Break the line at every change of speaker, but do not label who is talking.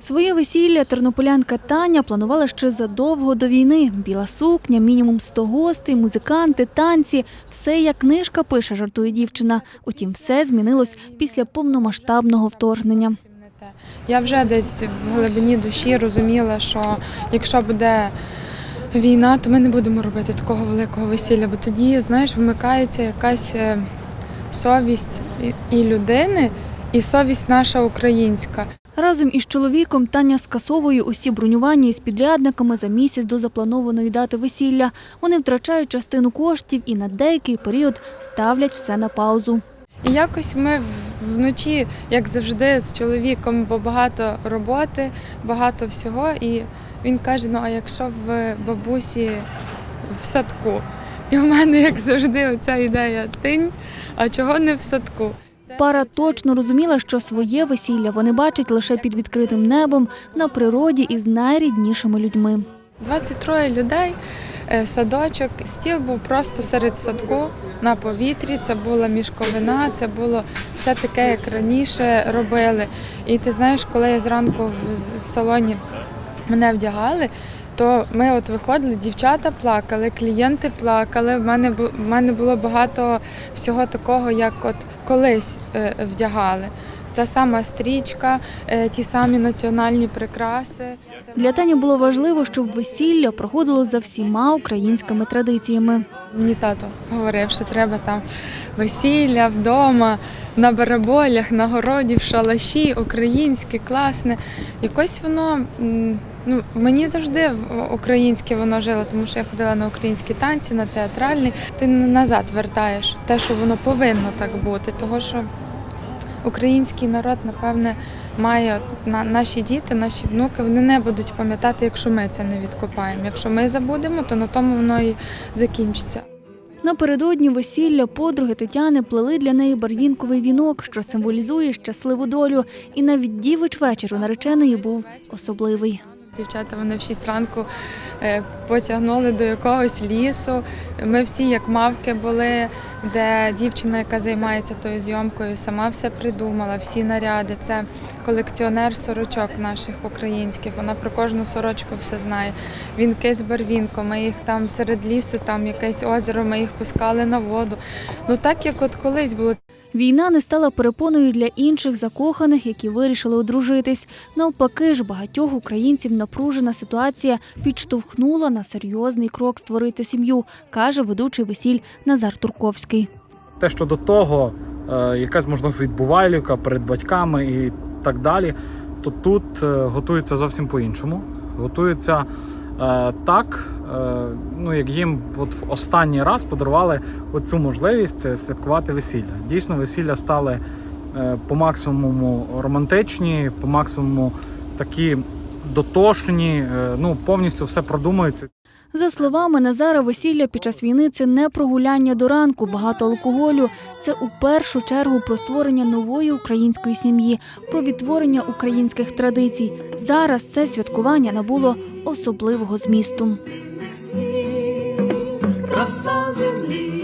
Своє весілля тернополянка Таня планувала ще задовго до війни. Біла сукня, мінімум 100 гостей, музиканти, танці. Все як книжка пише, жартує дівчина. Утім, все змінилось після повномасштабного вторгнення.
Я вже десь в глибині душі розуміла, що якщо буде війна, то ми не будемо робити такого великого весілля, бо тоді, знаєш, вмикається якась е, совість і- і людини, і совість наша українська.
Разом із чоловіком Таня скасовує усі бронювання із підрядниками за місяць до запланованої дати весілля. Вони втрачають частину коштів і на деякий період ставлять все на паузу.
І якось ми вночі, як завжди, з чоловіком, бо багато роботи, багато всього. І він каже: ну а якщо в бабусі в садку? І в мене, як завжди, оця ідея тинь, а чого не в садку?
Пара точно розуміла, що своє весілля вони бачать лише під відкритим небом на природі із найріднішими людьми.
23 людей, е, садочок, стіл був просто серед садку на повітрі. Це була мішковина, це було все таке, як раніше робили. І ти знаєш, коли я зранку в салоні мене вдягали. То ми от виходили, дівчата плакали, клієнти плакали. В мене в мене було багато всього такого, як от колись е, вдягали. Та сама стрічка, е, ті самі національні прикраси.
Для Тані було важливо, щоб весілля проходило за всіма українськими традиціями.
Мені тато говорив, що треба там весілля вдома, на бараболях, на городі, в шалаші, українське, класне. Якось воно ну, мені завжди українське воно жило, тому що я ходила на українські танці, на театральні. Ти назад вертаєш те, що воно повинно так бути. Того що український народ, напевне, має на наші діти, наші внуки, вони не будуть пам'ятати, якщо ми це не відкопаємо. Якщо ми забудемо, то на тому воно і закінчиться.
Напередодні весілля подруги Тетяни плели для неї барвінковий вінок, що символізує щасливу долю. І навіть дівич вечір у нареченої був особливий.
Дівчата вони в шість ранку е, потягнули до якогось лісу. Ми всі як мавки були, де дівчина, яка займається тою зйомкою, сама все придумала, всі наряди. Це колекціонер сорочок наших українських. Вона про кожну сорочку все знає. Вінки з барвінком, ми їх там серед лісу, там якесь озеро, ми їх пускали на воду. Ну так як от колись було.
Війна не стала перепоною для інших закоханих, які вирішили одружитись. Навпаки ж, багатьох українців напружена ситуація підштовхнула на серйозний крок створити сім'ю, каже ведучий весіль Назар Турковський.
те, що до того е, якась можливо відбувайлівка перед батьками і так далі, то тут е, готується зовсім по-іншому. Готується е, так, е, ну як їм от в останній раз подарували оцю можливість святкувати весілля. Дійсно, весілля стали е, по максимуму романтичні, по максимуму такі дотошні, е, ну повністю все продумується.
За словами Назара, весілля під час війни це не прогуляння до ранку, багато алкоголю. Це у першу чергу про створення нової української сім'ї, про відтворення українських традицій. Зараз це святкування набуло особливого змісту.
краса землі.